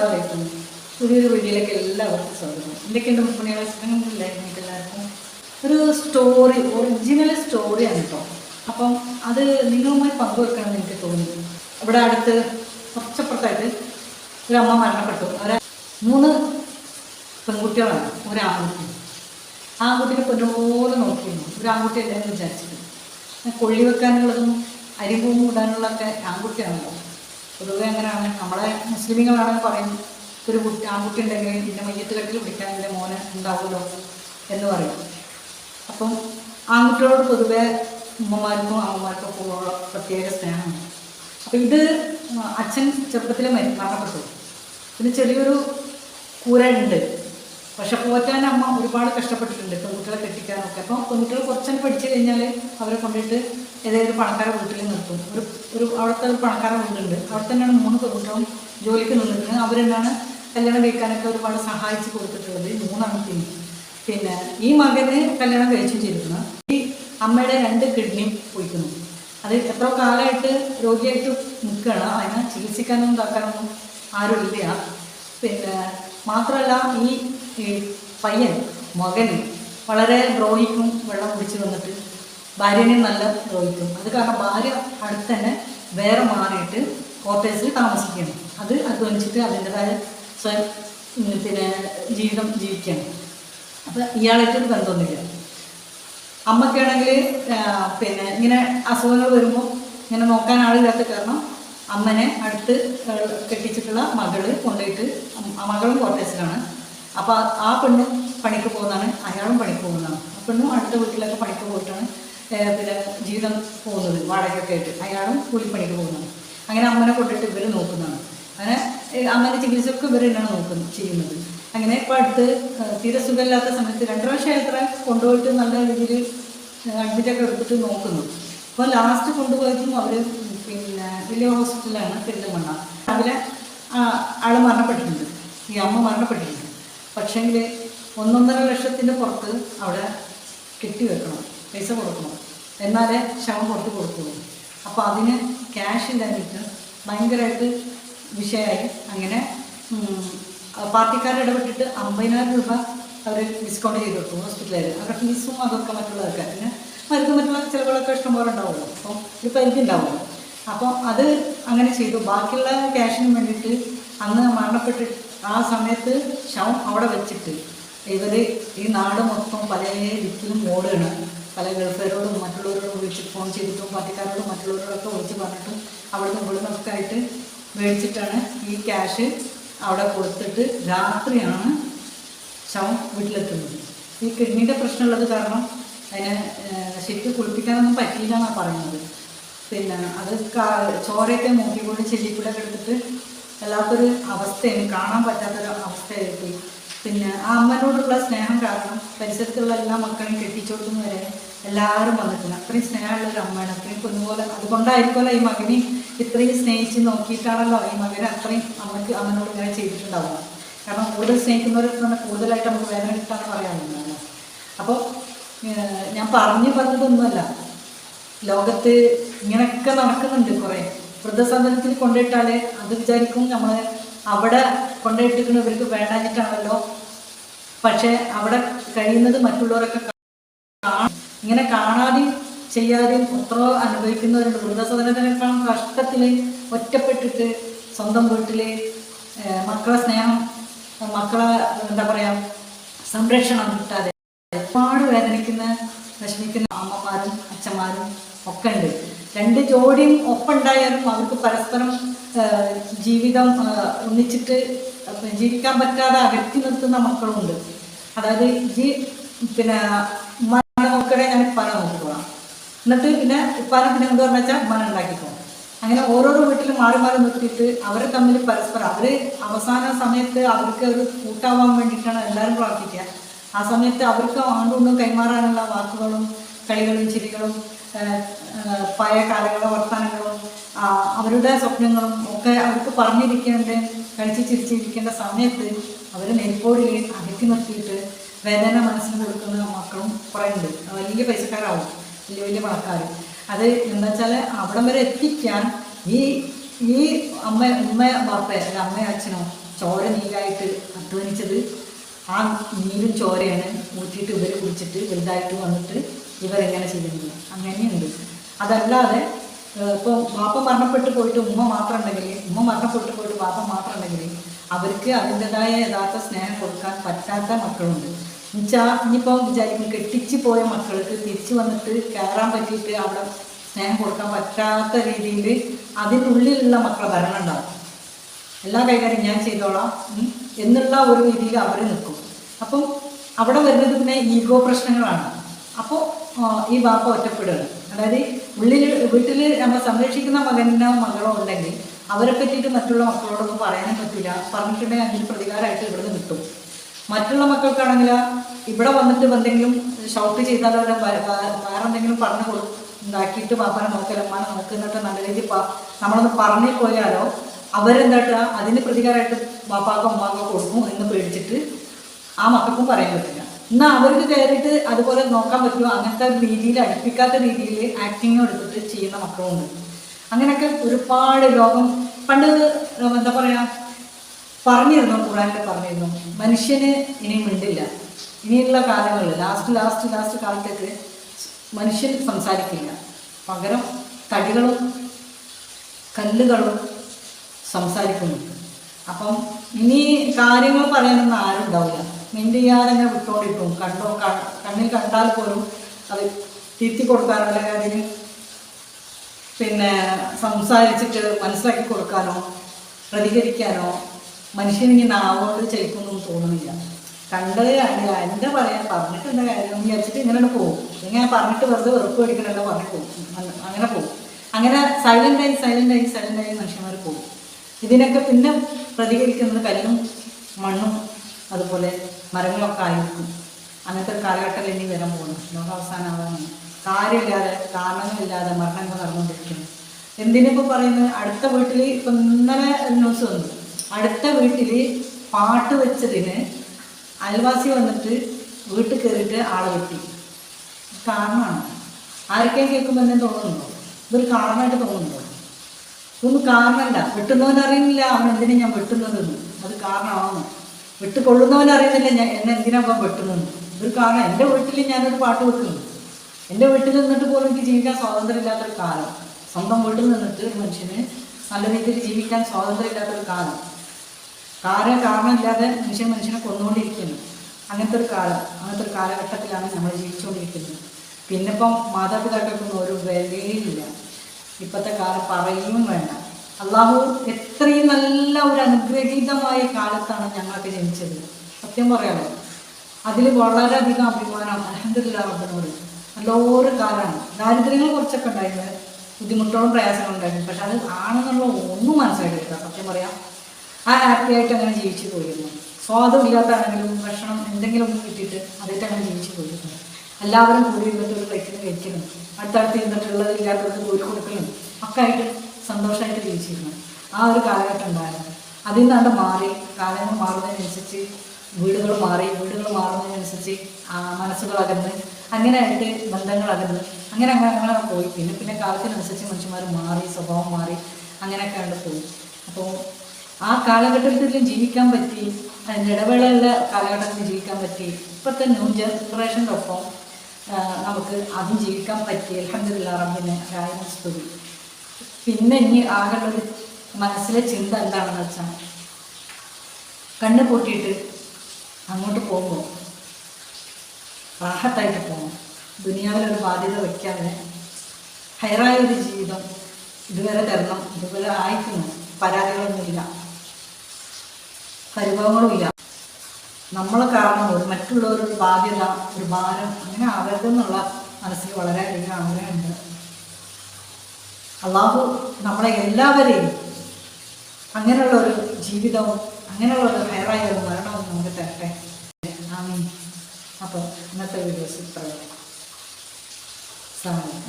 അസ്സലാമലൈക്കും പുതിയൊരു വീഡിയോയിലേക്ക് എല്ലാവർക്കും സ്വാഗതം. എന്തൊക്കെയുണ്ട് മുപ്പണികളെ സുഖങ്ങളില്ലേ നിങ്ങൾക്ക് എല്ലാവർക്കും ഒരു സ്റ്റോറി ഒറിജിനൽ സ്റ്റോറിയാണ് കേട്ടോ അപ്പം അത് നിങ്ങളുമായി പങ്കുവെക്കണമെന്ന് എനിക്ക് തോന്നി ഇവിടെ അടുത്ത് കുറച്ചപ്പുറത്തായിട്ട് ഒരു അമ്മ മരണപ്പെട്ടു. അവരെ മൂന്ന് പെൺകുട്ടികളാണ്. ഒരു ആൺകുട്ടി. ആൺകുട്ടിനെ പൊന്നോലെ നോക്കിയിരുന്നു. ഒരു ആൺകുട്ടി എല്ലാവരും വിചാരിച്ചത് പിന്നെ കൊള്ളി വെക്കാനുള്ളതും അരിപൂവും ഇടാനുള്ളതൊക്കെ ആൺകുട്ടിയാണല്ലോ. പൊതുവെ അങ്ങനെയാണ്. നമ്മളെ മുസ്ലിമുകളാണ് പറയും ഒരു കുട്ടി ആൺകുട്ടി ഉണ്ടെങ്കിൽ ഇതിന്റെ മയ്യത്ത് കെട്ടിൽ പിടിക്കാൻ എന്റെ മോനെ ഉണ്ടാവുമല്ലോ എന്ന് പറയും. അപ്പം ആൺകുട്ടികളോട് പൊതുവെ ഉമ്മമാർക്കും അമ്മമാർക്കും ഒക്കെ ഉള്ള പ്രത്യേക സ്നേഹമാണ്. അപ്പം ഇത് അച്ഛൻ ചെറുപ്പത്തിലെ മരിക്കാനപ്പെട്ടു പിന്നെ ചെറിയൊരു കൂര പക്ഷെ പോറ്റാൻ അമ്മ ഒരുപാട് കഷ്ടപ്പെട്ടിട്ടുണ്ട് പെൺകുട്ടികളെ കെട്ടിക്കാനൊക്കെ. അപ്പോൾ പെൺകുട്ടികൾ കുറച്ചൊക്കെ പഠിച്ചു കഴിഞ്ഞാൽ അവരെ കൊണ്ടിട്ട് ഏതെങ്കിലും പണക്കാരെ വീട്ടിൽ നിർത്തും. ഒരു ഒരു അവിടുത്തെ ഒരു പണക്കാരെ വീടുണ്ട്. അവിടെ തന്നെയാണ് മൂന്ന് പെൺകുട്ടികളും ജോലിക്ക് നിന്നിരുന്നത് അവരെന്നാണ് കല്യാണം കഴിക്കാനൊക്കെ ഒരുപാട് സഹായിച്ച് കൊടുത്തിട്ടുള്ളത്. മൂന്നാണ് പിന്നെ. ഈ മകന് കല്യാണം കഴിച്ചു ചെയ്തിരുന്നു. ഈ അമ്മയുടെ രണ്ട് കിഡ്നി പോയിക്കുന്നു. അത് എത്ര കാലമായിട്ട് രോഗിയായിട്ട് നിൽക്കുകയാണ്. അതിനെ ചികിത്സിക്കാനൊന്നും ഇതാക്കാനൊന്നും ആരുമില്ല. പിന്നെ മാത്രമല്ല ഈ പയ്യൻ മകൻ വളരെ ദ്രോഹിക്കും വെള്ളം കുടിച്ച് വന്നിട്ട്. ഭാര്യനെ നല്ല ദ്രോഹിക്കും. അത് കാരണം ഭാര്യ അടുത്ത് തന്നെ വേറെ മാറിയിട്ട് കോട്ടേഴ്സിൽ താമസിക്കണം അത് അധ്വാനിച്ചിട്ട് അതിന്റെതായ സ്വയം പിന്നെ ജീവിതം ജീവിക്കണം അപ്പം ഇയാളായിട്ട് ബന്ധമൊന്നുമില്ല. അമ്മയ്ക്കാണെങ്കിൽ പിന്നെ ഇങ്ങനെ അസുഖങ്ങൾ വരുമ്പോൾ ഇങ്ങനെ നോക്കാൻ ആളില്ലാത്ത കാരണം അമ്മനെ അടുത്ത് കെട്ടിച്ചിട്ടുള്ള മകൾ കൊണ്ടുപോയിട്ട് ആ മകളും ക്വാർട്ടേഴ്സിലാണ് അപ്പോൾ ആ പെണ്ണും പണിക്ക് പോകുന്നതാണ് അയാളും പണിക്ക് പോകുന്നതാണ്. ആ പെണ്ണും അടുത്ത വീട്ടിലൊക്കെ പണിക്ക് പോയിട്ടാണ് പിന്നെ ജീവിതം പോകുന്നത് വാടകയൊക്കെ ആയിട്ട്. അയാളും കൂലിപ്പണിക്ക് പോകുന്നതാണ്. അങ്ങനെ അമ്മനെ കൊണ്ടിട്ട് ഇവർ നോക്കുന്നതാണ്. അങ്ങനെ അമ്മേന്റെ ചികിത്സയൊക്കെ ഇവർ തന്നെയാണ് നോക്കുന്നത് ചെയ്യുന്നത്. അങ്ങനെ ഇപ്പോൾ അടുത്ത് തീരെ സുഖമില്ലാത്ത സമയത്ത് രണ്ട് പ്രാവശ്യം എത്ര കൊണ്ടുപോയിട്ട് നല്ല രീതിയിൽ അഡ്മിറ്റൊക്കെ എടുത്തിട്ട് നോക്കുന്നു. അപ്പോൾ ലാസ്റ്റ് കൊണ്ടുപോയതും അവർ പിന്നെ വലിയ ഹോസ്പിറ്റലാണ് പെരിന്തമണ്ണ രാവിലെ ആൾ മരണപ്പെട്ടിട്ടുണ്ട്. ഈ അമ്മ മരണപ്പെട്ടിട്ടുണ്ട്. പക്ഷേങ്കിൽ ഒന്നൊന്നര ലക്ഷത്തിന്റെ പുറത്ത് അവിടെ കെട്ടി വെക്കണം പൈസ കൊടുക്കണം. എന്നാലേ ശവം പുറത്ത് കൊടുക്കുള്ളൂ. അപ്പോൾ അതിന് ക്യാഷ് ഇല്ലാഞ്ഞിട്ട് ഭയങ്കരമായിട്ട് വിഷയമായി. അങ്ങനെ പാർട്ടിക്കാർ ഇടപെട്ടിട്ട് അമ്പതിനായിരം രൂപ അവർ ഡിസ്കൗണ്ട് ചെയ്ത് കൊടുക്കും ഹോസ്പിറ്റലിൽ അവരുടെ ഫീസും അതൊക്കെ മറ്റുള്ളതൊക്കെ. പിന്നെ മരുന്ന് മറ്റുള്ള ചിലവുകളൊക്കെ ഇഷ്ടംപോലെ ഉണ്ടാവുമല്ലോ. അപ്പോൾ ഒരു പരിധി ഉണ്ടാവുമല്ലോ. അപ്പോൾ അത് അങ്ങനെ ചെയ്തു. ബാക്കിയുള്ള ക്യാഷിന് വേണ്ടിയിട്ട് അന്ന് മരണപ്പെട്ട് ആ സമയത്ത് ശവം അവിടെ വെച്ചിട്ട് ഇവർ ഈ നാട് മൊത്തം പല ദിക്കിലും ഓടുകയാണ്. പല ഗൾഫുകാരോടും മറ്റുള്ളവരോടും വിളിച്ച് ഫോൺ ചെയ്തിട്ടും പാർട്ടിക്കാരോടും മറ്റുള്ളവരോടൊക്കെ വിളിച്ച് പറഞ്ഞിട്ടും അവിടുന്ന് ഇവിടുന്ന് ഒക്കെ ആയിട്ട് മേടിച്ചിട്ടാണ് ഈ ക്യാഷ് അവിടെ കൊടുത്തിട്ട് രാത്രിയാണ് ശവം വീട്ടിലെത്തുന്നത്. ഈ കിഡ്നിയുടെ പ്രശ്നമുള്ളത് കാരണം അതിനെ ശരിക്കും കുളിപ്പിക്കാനൊന്നും പറ്റിയില്ല എന്നാണ് പറയുന്നത്. പിന്നെ അത് ചോരയൊക്കെ മൂക്കിക്കൊണ്ട് ചെല്ലിക്കൂടെ എടുത്തിട്ട് വല്ലാത്തൊരു അവസ്ഥയാണ് കാണാൻ പറ്റാത്തൊരു അവസ്ഥയായിപ്പോയി പിന്നെ ആ അമ്മനോടുള്ള സ്നേഹം കാരണം പരിസരത്തുള്ള എല്ലാ മക്കളെയും കെട്ടിച്ചോട്ടുന്ന വരെ എല്ലാവരും വന്നിട്ടുണ്ട് അത്രയും സ്നേഹമുള്ള ഒരു അമ്മയാണ്. അത്രയും കുഞ്ഞുപോലെ അതുകൊണ്ടായിരിക്കുമല്ലോ ഈ മകനെ ഇത്രയും സ്നേഹിച്ച് നോക്കിയിട്ടാണല്ലോ ഈ മകനെ അത്രയും അമ്മയ്ക്ക് അമ്മനോട് ഇങ്ങനെ ചെയ്തിട്ടുണ്ടാവുക. കാരണം കൂടുതൽ സ്നേഹിക്കുന്നവർക്ക് തന്നെ കൂടുതലായിട്ട് നമുക്ക് വേദന കിട്ടാന്ന് പറയാനുണ്ടല്ലോ അപ്പോൾ ഞാൻ പറഞ്ഞു പറഞ്ഞതൊന്നുമല്ല. ലോകത്ത് ഇങ്ങനെയൊക്കെ നടക്കുന്നുണ്ട് കുറേ. വൃദ്ധസദനത്തിൽ കൊണ്ടിട്ടാൽ അത് വിചാരിക്കും നമ്മൾ അവിടെ കൊണ്ടിട്ടിരിക്കുന്ന ഇവർക്ക് വേണ്ടാഞ്ഞിട്ടാണല്ലോ. പക്ഷേ അവിടെ കഴിയുന്നത് മറ്റുള്ളവരൊക്കെ ഇങ്ങനെ കാണാതെയും ചെയ്യാതെയും എത്രയോ അനുഭവിക്കുന്നവരുണ്ട്. വൃദ്ധസദനത്തിനേക്കാളും കഷ്ടത്തിൽ ഒറ്റപ്പെട്ടിട്ട് സ്വന്തം വീട്ടിൽ മക്കളെ സ്നേഹം മക്കളെ എന്താ പറയുക സംരക്ഷണം കിട്ടാതെ ഒരുപാട് വേദനിക്കുന്ന വിഷമിക്കുന്ന അമ്മമാരും അച്ഛന്മാരും ഒക്കെ ഉണ്ട്. രണ്ട് ജോഡിയും ഒപ്പുണ്ടായാലും അവർക്ക് പരസ്പരം ജീവിതം ഒന്നിച്ചിട്ട് ജീവിക്കാൻ പറ്റാതെ അകറ്റി നിർത്തുന്ന മക്കളുണ്ട്. അതായത് ജീ പിന്നെ മരണമൊക്കെ ഞാൻ ഉപ്പാനെ നോക്കിക്കോളാം. എന്നിട്ട് പിന്നെ ഉപ്പാനെ പിന്നെ എന്ത് പറഞ്ഞു വെച്ചാൽ ഉണ്ടാക്കി ഉണ്ടാക്കിക്കോളാം അങ്ങനെ ഓരോരോ വീട്ടിലും മാറി മാറി നിർത്തിയിട്ട് അവരെ തമ്മിൽ പരസ്പരം അവർ അവസാന സമയത്ത് അവർക്ക് ഒരു കൂട്ടാവാൻ വേണ്ടിയിട്ടാണ് എല്ലാവരും പ്രാർത്ഥിക്കുക ആ സമയത്ത് അവർക്ക് ആണ്ടൊന്നും കൈമാറാനുള്ള വാക്കുകളും കളികളും ചിരികളും പഴയ കാലങ്ങളെ വർത്തമാനങ്ങളും അവരുടെ സ്വപ്നങ്ങളും ഒക്കെ അവർക്ക് പറഞ്ഞിരിക്കേണ്ട കഴിച്ച് ചിരിച്ചിരിക്കേണ്ട സമയത്ത് അവർ നെൽപ്പോടിൽ അകറ്റി നിർത്തിയിട്ട് വേദന മനസ്സിന് കൊടുക്കുന്ന മക്കളും കുറേ വലിയ പൈസക്കാരാവും. വലിയ വലിയ പണക്കാർ അത് എന്താ വെച്ചാൽ അവിടം വരെ എത്തിക്കാൻ ഈ ഈ അമ്മ ഉമ്മ ബാപ്പ അല്ല അമ്മയും അച്ഛനോ ചോര നീരായിട്ട് അധ്വാനിച്ചത് ആ നീരും ചോരയാണ് ഊറ്റിയിട്ട് ഇവർ കുടിച്ചിട്ട് വലുതായിട്ട് വന്നിട്ട് ഇവരെങ്ങനെ ചെയ്യുന്നു അങ്ങനെയുണ്ട്. അതല്ലാതെ ഇപ്പോൾ വാപ്പ മരണപ്പെട്ടു പോയിട്ട് ഉമ്മ മാത്രം ഉണ്ടെങ്കിൽ ഉമ്മ മരണപ്പെട്ടു പോയിട്ട് വാപ്പ മാത്രം ഉണ്ടെങ്കിൽ അവർക്ക് അതിന്റെതായ യഥാർത്ഥ സ്നേഹം കൊടുക്കാൻ പറ്റാത്ത മക്കളുണ്ട്. എന്നുവെച്ചാൽ ഇനിയിപ്പോൾ വിചാരിക്കും കെട്ടിച്ച് പോയ മക്കൾക്ക് തിരിച്ചു വന്നിട്ട് കയറാൻ പറ്റിയിട്ട് അവിടെ സ്നേഹം കൊടുക്കാൻ പറ്റാത്ത രീതിയിൽ അതിനുള്ളിലുള്ള മക്കളെ ഭരണം ഉണ്ടാവും. എല്ലാ കൈകാര്യം ഞാൻ ചെയ്തോളാം എന്നുള്ള ഒരു രീതിയിൽ അവർ നിൽക്കും. അപ്പം അവിടെ വരുന്നത് പിന്നെ ഈഗോ പ്രശ്നങ്ങളാണ്. അപ്പോൾ ഈ വാപ്പ ഒറ്റപ്പെടുകയാണ് അതായത് ഉള്ളിൽ വീട്ടിൽ നമ്മൾ സംരക്ഷിക്കുന്ന മകനോ മകളോ ഉണ്ടെങ്കിൽ അവരെ പറ്റിയിട്ട് മറ്റുള്ള മക്കളോടൊന്നും പറയാനും പറ്റില്ല പറഞ്ഞിട്ടുണ്ടെങ്കിൽ അതിന് പ്രതികാരമായിട്ട് ഇവിടുന്ന് കിട്ടും. മറ്റുള്ള മക്കൾക്കാണെങ്കിൽ ഇവിടെ വന്നിട്ട് എന്തെങ്കിലും ഷൗട്ട് ചെയ്താൽ അവരെ വേറെ എന്തെങ്കിലും പറഞ്ഞു കൊടു ഉണ്ടാക്കിയിട്ട് പാപ്പാനെ നോക്കല അമ്മാനെ നോക്കുന്നിട്ട് നല്ല രീതിയിൽ നമ്മളൊന്ന് പറഞ്ഞു പോയാലോ അവരെന്താട്ടാ അതിന് പ്രതികാരമായിട്ട് പാപ്പാക്കോ അമ്മാക്കോ കൊടുക്കും എന്ന് പേടിച്ചിട്ട് ആ മക്കൾക്കും പറയാൻ പറ്റില്ല. എന്നാൽ അവർക്ക് കയറിയിട്ട് അതുപോലെ നോക്കാൻ പറ്റുമോ? അങ്ങനത്തെ രീതിയിൽ അടുപ്പിക്കാത്ത രീതിയിൽ ആക്ടിങ് എടുത്തിട്ട് ചെയ്യുന്ന മക്കളുണ്ട്. അങ്ങനെയൊക്കെ ഒരുപാട് ലോകം പണ്ട് എന്താ പറയുക പറഞ്ഞിരുന്നു ഖുറാനിൽ പറഞ്ഞിരുന്നു. മനുഷ്യന് ഇനി മിണ്ടില്ല. ഇനിയുള്ള കാലങ്ങളിൽ ലാസ്റ്റ് ലാസ്റ്റ് ലാസ്റ്റ് കാലത്തേക്ക് മനുഷ്യൻ സംസാരിക്കില്ല. പകരം തടികളും കല്ലുകളും സംസാരിക്കുന്നുണ്ട്. അപ്പം ഇനി കാര്യങ്ങൾ പറയാനൊന്നും ആരും ഉണ്ടാവില്ല ചെയ്യാതെ ഇങ്ങനെ വിട്ടോണ്ടിരിക്കും. കണ്ടോ കണ്ണിൽ കണ്ടാൽ പോലും അത് തിരുത്തി കൊടുക്കാനോ അല്ലെങ്കിൽ അതിന് പിന്നെ സംസാരിച്ചിട്ട് മനസ്സിലാക്കി കൊടുക്കാനോ പ്രതികരിക്കാനോ മനുഷ്യനിങ്ങനെ നാവോട് ചെയ്യിക്കൊന്നും തോന്നുന്നില്ല. കണ്ടത് എന്റെ എന്താ പറയാ പറഞ്ഞിട്ട് എന്താ കാര്യം വിചാരിച്ചിട്ട് ഇങ്ങനെ പോകും. ഇങ്ങനെ പറഞ്ഞിട്ട് വെറുതെ വെറുപ്പ് മേടിക്കണല്ലോ പറഞ്ഞു പോകും. അങ്ങനെ പോകും. അങ്ങനെ സൈലന്റായി സൈലന്റായി സൈലന്റായി മനുഷ്യന്മാർ പോകും. ഇതിനൊക്കെ പിന്നെ പ്രതികരിക്കുന്നത് കല്ലും മണ്ണും അതുപോലെ മരങ്ങളൊക്കെ ആയിരിക്കും. അങ്ങനത്തെ ഒരു കാലഘട്ടം ഇനി വരാൻ പോകുന്നു. ലോകാവസാനമാകാനാണ് കാര്യമില്ലാതെ കാരണങ്ങളില്ലാതെ മരണങ്ങൾ നടന്നുകൊണ്ടിരിക്കുന്നു. എന്തിനിപ്പോൾ പറയുന്നത്? അടുത്ത വീട്ടിൽ ഇപ്പം ഇന്നലെ ന്യൂസ് വന്നു. അടുത്ത വീട്ടിൽ പാട്ട് വെച്ചതിന് അയൽവാസി വന്നിട്ട് വീട്ടിൽ കയറിയിട്ട് ആളെ വെട്ടി. കാരണമാണ്. ആർക്കെയും കേൾക്കുമ്പോൾ എന്നെ തോന്നുന്നുണ്ടോ? ഇതൊരു കാരണമായിട്ട് തോന്നുന്നുണ്ടോ? ഇതൊന്നും കാരണമല്ല. വെട്ടുന്നവനറിയുന്നില്ല. അവൻ എന്തിനാ ഞാൻ വെട്ടുന്നതെന്ന്. അത് കാരണമാവുന്നു. വെട്ട് കൊള്ളുന്നവൻ അറിയുന്നില്ല. ഞാൻ എന്നെ എന്തിനാ അവൻ വെട്ടുന്നത്? ഇതൊരു കാരണം. എന്റെ വീട്ടിൽ ഞാനൊരു പാട്ട് വെക്കുന്നു. എന്റെ വീട്ടിൽ നിന്നിട്ട് പോലും എനിക്ക് ജീവിക്കാൻ സ്വാതന്ത്ര്യം ഇല്ലാത്തൊരു കാലം. സ്വന്തം വീട്ടിൽ നിന്നിട്ട് ഒരു മനുഷ്യന് നല്ല രീതിയിൽ ജീവിക്കാൻ സ്വാതന്ത്ര്യം ഇല്ലാത്തൊരു കാലം. കാര്യം കാരണമില്ലാതെ മനുഷ്യൻ മനുഷ്യനെ കൊന്നുകൊണ്ടിരിക്കുന്നു. അങ്ങനത്തെ ഒരു കാലം അങ്ങനത്തെ ഒരു കാലഘട്ടത്തിലാണ് നമ്മൾ ജീവിച്ചുകൊണ്ടിരിക്കുന്നത്. പിന്നെ ഇപ്പം മാതാപിതാക്കൾക്കൊന്നും ഒരു വിലയില്ല. ഇപ്പോഴത്തെ കാലം പറയുകയും വേണ്ട. അള്ളാഹു എത്രയും നല്ല ഒരു അനുഗ്രഹീതമായ കാലത്താണ് ഞങ്ങളൊക്കെ ജനിച്ചത്. സത്യം പറയാമോ അതിൽ വളരെയധികം അഭിമാനം അലഹദില്ല റബ്ബിനോട് നല്ലൊരു കാലമാണ്. ദാരിദ്ര്യങ്ങൾ കുറച്ചൊക്കെ ഉണ്ടായിരുന്നു. ബുദ്ധിമുട്ടോളം പ്രയാസങ്ങളും ഉണ്ടായിരുന്നു. പക്ഷെ അത് ആണെന്നുള്ള ഒന്നും മനസ്സിലായിട്ടില്ല. സത്യം പറയാം. ആ ഹാപ്പി ആയിട്ട് അങ്ങനെ ജീവിച്ചു പോയിരുന്നു. സ്വാദം ഇല്ലാത്താണെങ്കിലും ഭക്ഷണം എന്തെങ്കിലും ഒന്ന് കിട്ടിയിട്ട് അതായിട്ട് അങ്ങനെ ജീവിച്ചു പോയിരുന്നു. എല്ലാവരും കൂടി ഇരുന്നിട്ട് ഒരു പ്ലേറ്റിന് കഴിക്കണം അടുത്തടുത്ത് ഇരുന്നിട്ടുള്ളത് ഇല്ലാത്തവർക്ക് കൂടി കൊടുക്കലും ഒക്കെ ആയിട്ട് സന്തോഷമായിട്ട് ജീവിച്ചിരുന്നു. ആ ഒരു കാലഘട്ടം ഉണ്ടായിരുന്നു. അതിൽ നിന്നാണ്ട് മാറി കാലങ്ങൾ മാറുന്നതിനനുസരിച്ച് വീടുകൾ മാറി വീടുകൾ മാറുന്നതിനനുസരിച്ച് മനസ്സുകൾ അകന്ന് അങ്ങനെ ആയിട്ട് ബന്ധങ്ങൾ അകന്ന് അങ്ങനെ അങ്ങനെ അങ്ങനെ പോയി. പിന്നെ പിന്നെ കാലത്തിനനുസരിച്ച് മനുഷ്യന്മാർ മാറി സ്വഭാവം മാറി അങ്ങനെയൊക്കെ കണ്ട് പോയി. അപ്പോൾ ആ കാലഘട്ടത്തിൽ ജീവിക്കാൻ പറ്റി ഇടവേളയുള്ള കാലഘട്ടത്തിൽ ജീവിക്കാൻ പറ്റി ഇപ്പോഴത്തെ ന്യൂ ജനറേഷന്റെ ഒപ്പം നമുക്ക് അതും ജീവിക്കാൻ പറ്റി. അലഹമില്ല റബ്ബിന് രായന സ്തുതി. പിന്നെ ഇനി ആകെയുള്ളൊരു മനസ്സിലെ ചിന്ത എന്താണെന്ന് വെച്ചാൽ കണ്ണ് പൂട്ടിയിട്ട് അങ്ങോട്ട് പോകുമ്പോൾ റാഹത്തായിട്ട് പോകും. ദുനിയാവിലൊരു ബാധ്യത വയ്ക്കാതെ ഹയറായ ഒരു ജീവിതം ഇതുവരെ തരണം. ഇതുവരെ ആയിക്കുന്നു പരാതികളൊന്നുമില്ല. പരിഭവങ്ങളുമില്ല. നമ്മളെ കാരണം ഒരു മറ്റുള്ളവരുടെ ബാധ്യത ഒരു ഭാരം അങ്ങനെ ആവരുതെന്നുള്ള മനസ്സിൽ വളരെയധികം ആഗ്രഹമുണ്ട്. അള്ളാഹു നമ്മളെ എല്ലാവരെയും അങ്ങനെയുള്ള ഒരു ജീവിതവും അങ്ങനെയുള്ള ഒരു ഹയറായ ഒരു മരണവും നമുക്ക് തരട്ടെ. ആമീൻ. അപ്പോൾ ഇന്നത്തെ വീഡിയോസ് ഇത്രയും സാധനം